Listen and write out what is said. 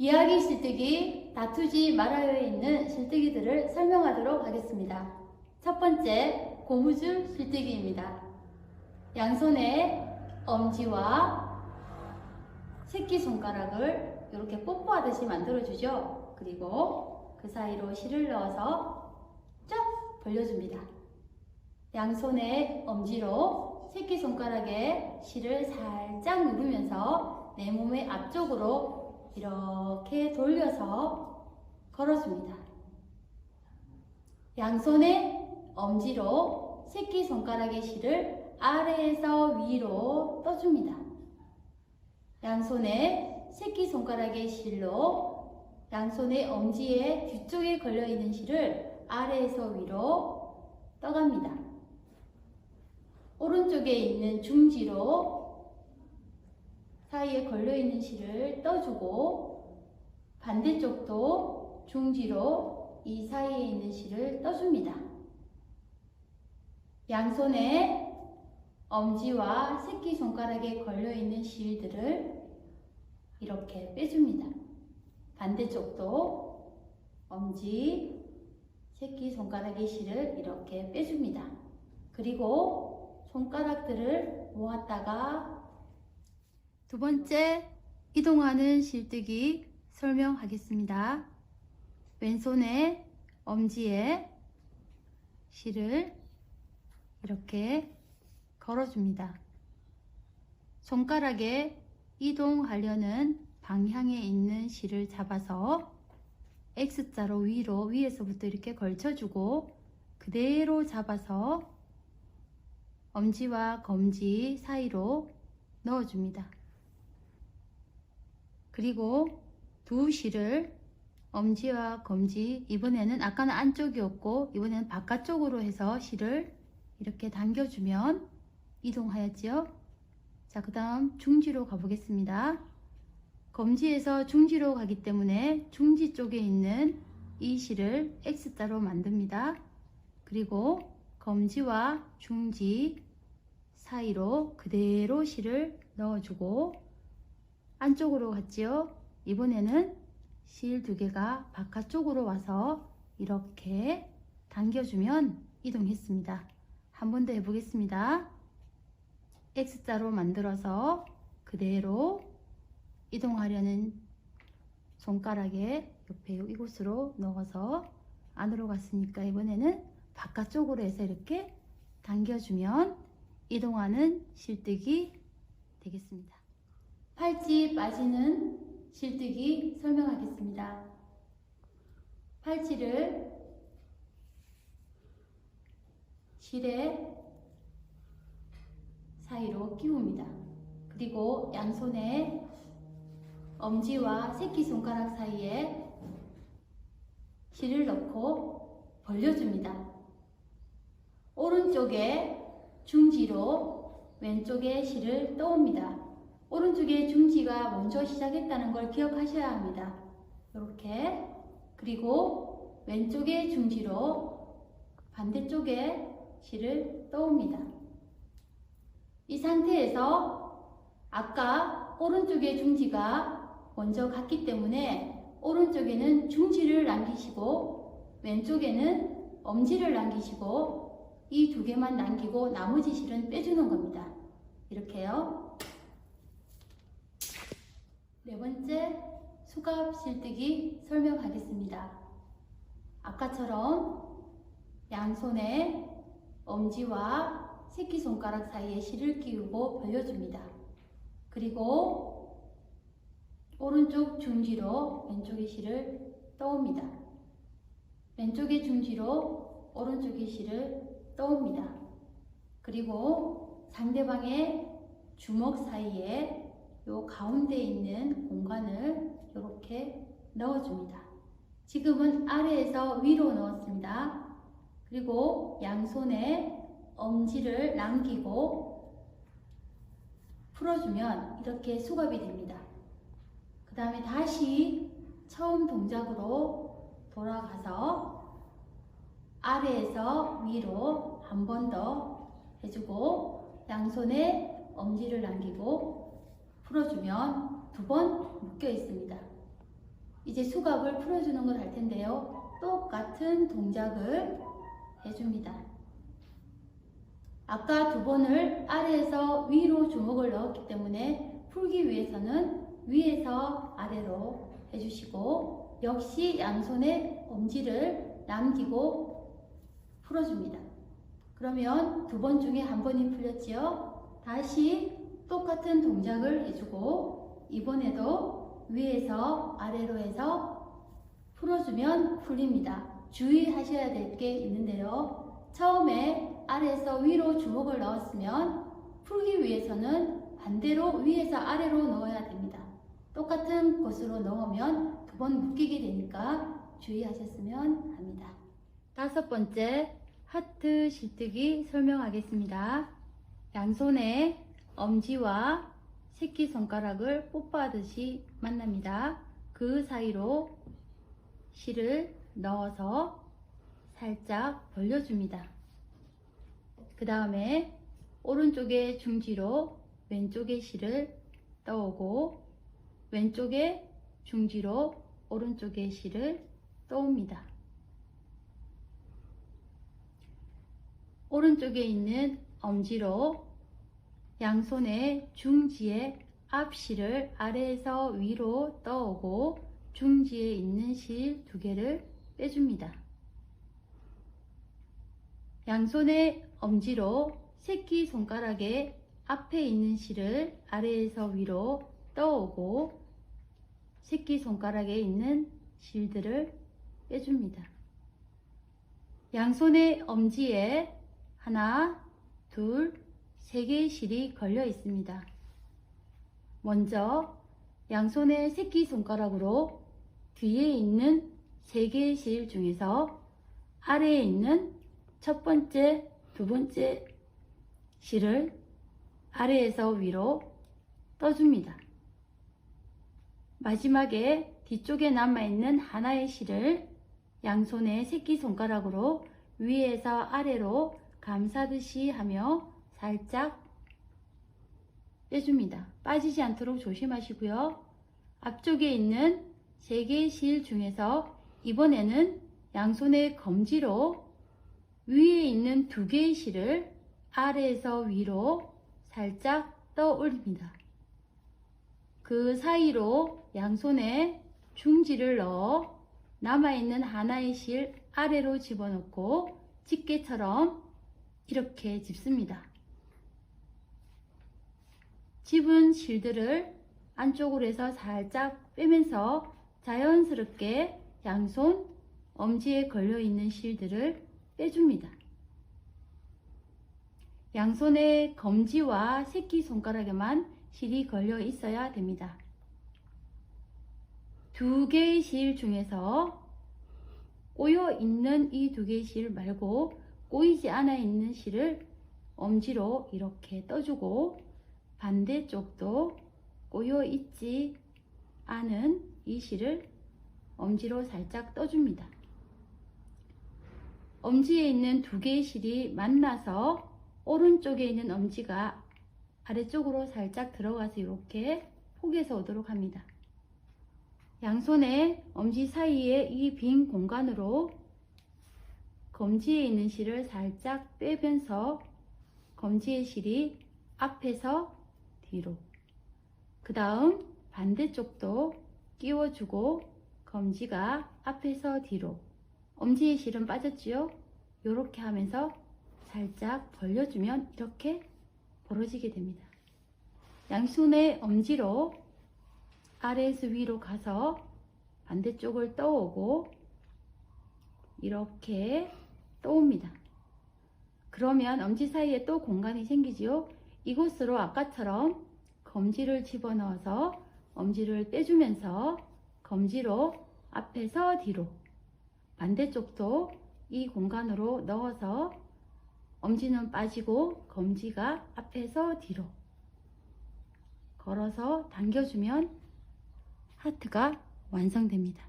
이야기 실뜨기 다투지 말아요에 있는 실뜨기들을 설명하도록 하겠습니다. 첫 번째 고무줄 실뜨기입니다. 양손에 엄지와 새끼손가락을 이렇게 뽀뽀하듯이 만들어주죠. 그리고 그 사이로 실을 넣어서 쫙 벌려줍니다. 양손에 엄지로 새끼손가락에 실을 살짝 누르면서 내 몸의 앞쪽으로 이렇게 돌려서 걸어줍니다. 양손에 엄지로 새끼손가락의 실을 아래에서 위로 떠줍니다. 양손에 새끼손가락의 실로 양손의 엄지의 뒤쪽에 걸려있는 실을 아래에서 위로 떠갑니다. 오른쪽에 있는 중지로 사이에 걸려있는 실을 떠주고 반대쪽도 중지로 이 사이에 있는 실을 떠줍니다. 양손에 엄지와 새끼손가락에 걸려있는 실들을 이렇게 빼줍니다. 반대쪽도 엄지, 새끼손가락의 실을 이렇게 빼줍니다. 그리고 손가락들을 모았다가 두 번째 이동하는 실뜨기 설명하겠습니다. 왼손에 엄지에 실을 이렇게 걸어줍니다. 손가락에 이동하려는 방향에 있는 실을 잡아서 X자로 위로 위에서부터 이렇게 걸쳐주고 그대로 잡아서 엄지와 검지 사이로 넣어줍니다. 그리고 두 실을 엄지와 검지 이번에는 아까는 안쪽이었고 이번에는 바깥쪽으로 해서 실을 이렇게 당겨주면 이동하였지요. 자, 그 다음 중지로 가보겠습니다. 검지에서 중지로 가기 때문에 중지 쪽에 있는 이 실을 X자로 만듭니다. 그리고 검지와 중지 사이로 그대로 실을 넣어주고 안쪽으로 갔지요. 이번에는 실 두 개가 바깥쪽으로 와서 이렇게 당겨주면 이동했습니다. 한 번 더 해보겠습니다. X자로 만들어서 그대로 이동하려는 손가락에 옆에 이곳으로 넣어서 안으로 갔으니까 이번에는 바깥쪽으로 해서 이렇게 당겨주면 이동하는 실뜨기 되겠습니다. 팔찌 빠지는 실뜨기 설명하겠습니다. 팔찌를 실에 사이로 끼웁니다. 그리고 양손에 엄지와 새끼손가락 사이에 실을 넣고 벌려줍니다. 오른쪽에 중지로 왼쪽에 실을 떠옵니다. 오른쪽에 중지가 먼저 시작했다는 걸 기억하셔야 합니다. 이렇게 그리고 왼쪽에 중지로 반대쪽에 실을 떠옵니다. 이 상태에서 아까 오른쪽에 중지가 먼저 갔기 때문에 오른쪽에는 중지를 남기시고 왼쪽에는 엄지를 남기시고 이 두 개만 남기고 나머지 실은 빼주는 겁니다. 이렇게요. 네 번째 수갑 실뜨기 설명하겠습니다. 아까처럼 양손에 엄지와 새끼손가락 사이에 실을 끼우고 벌려줍니다. 그리고 오른쪽 중지로 왼쪽의 실을 떠옵니다. 왼쪽의 중지로 오른쪽의 실을 떠옵니다. 그리고 상대방의 주먹 사이에 요 가운데 있는 공간을 이렇게 넣어줍니다. 지금은 아래에서 위로 넣었습니다. 그리고 양손에 엄지를 남기고 풀어주면 이렇게 수갑이 됩니다. 그 다음에 다시 처음 동작으로 돌아가서 아래에서 위로 한 번 더 해주고 양손에 엄지를 남기고 풀어주면 두 번 묶여 있습니다. 이제 수갑을 풀어주는 걸 할 텐데요. 똑같은 동작을 해줍니다. 아까 두 번을 아래에서 위로 주먹을 넣었기 때문에 풀기 위해서는 위에서 아래로 해주시고 역시 양손에 엄지를 남기고 풀어줍니다. 그러면 두 번 중에 한 번이 풀렸지요? 다시 똑같은 동작을 해주고 이번에도 위에서 아래로 해서 풀어주면 풀립니다. 주의하셔야 될 게 있는데요. 처음에 아래에서 위로 주먹을 넣었으면 풀기 위해서는 반대로 위에서 아래로 넣어야 됩니다. 똑같은 것으로 넣으면 두 번 묶이게 되니까 주의하셨으면 합니다. 다섯 번째 하트 실뜨기 설명하겠습니다. 양손에 엄지와 새끼손가락을 뽀뽀하듯이 만납니다. 그 사이로 실을 넣어서 살짝 벌려줍니다. 그 다음에 오른쪽의 중지로 왼쪽의 실을 떠오고 왼쪽의 중지로 오른쪽의 실을 떠옵니다. 오른쪽에 있는 엄지로 양손의 중지의 앞실을 아래에서 위로 떠오고 중지에 있는 실 두 개를 빼줍니다. 양손의 엄지로 새끼 손가락의 앞에 있는 실을 아래에서 위로 떠오고 새끼 손가락에 있는 실들을 빼줍니다. 양손의 엄지에 하나, 둘, 세 개의 실이 걸려 있습니다. 먼저 양손의 새끼 손가락으로 뒤에 있는 세 개의 실 중에서 아래에 있는 첫 번째, 두 번째 실을 아래에서 위로 떠줍니다. 마지막에 뒤쪽에 남아있는 하나의 실을 양손의 새끼손가락으로 위에서 아래로 감싸듯이 하며 살짝 빼줍니다. 빠지지 않도록 조심하시고요. 앞쪽에 있는 세 개의 실 중에서 이번에는 양손의 검지로 위에 있는 두 개의 실을 아래에서 위로 살짝 떠 올립니다. 그 사이로 양손에 중지를 넣어 남아있는 하나의 실 아래로 집어넣고 집게처럼 이렇게 집습니다. 집은 실들을 안쪽으로 해서 살짝 빼면서 자연스럽게 양손 엄지에 걸려있는 실들을 빼줍니다. 양손의 검지와 새끼손가락에만 실이 걸려 있어야 됩니다. 두 개의 실 중에서 꼬여 있는 이 두 개의 실 말고 꼬이지 않아 있는 실을 엄지로 이렇게 떠주고 반대쪽도 꼬여 있지 않은 이 실을 엄지로 살짝 떠줍니다. 엄지에 있는 두 개의 실이 만나서 오른쪽에 있는 엄지가 아래쪽으로 살짝 들어가서 이렇게 포개서 오도록 합니다. 양손의 엄지 사이에 이 빈 공간으로 검지에 있는 실을 살짝 빼면서 검지의 실이 앞에서 뒤로 그 다음 반대쪽도 끼워주고 검지가 앞에서 뒤로 엄지의 실은 빠졌지요? 이렇게 하면서 살짝 벌려주면 이렇게 벌어지게 됩니다. 양손의 엄지로 아래에서 위로 가서 반대쪽을 떠오고 이렇게 떠옵니다. 그러면 엄지 사이에 또 공간이 생기지요. 이곳으로 아까처럼 검지를 집어넣어서 엄지를 떼주면서 검지로 앞에서 뒤로 반대쪽도 이 공간으로 넣어서 엄지는 빠지고 검지가 앞에서 뒤로 걸어서 당겨주면 하트가 완성됩니다.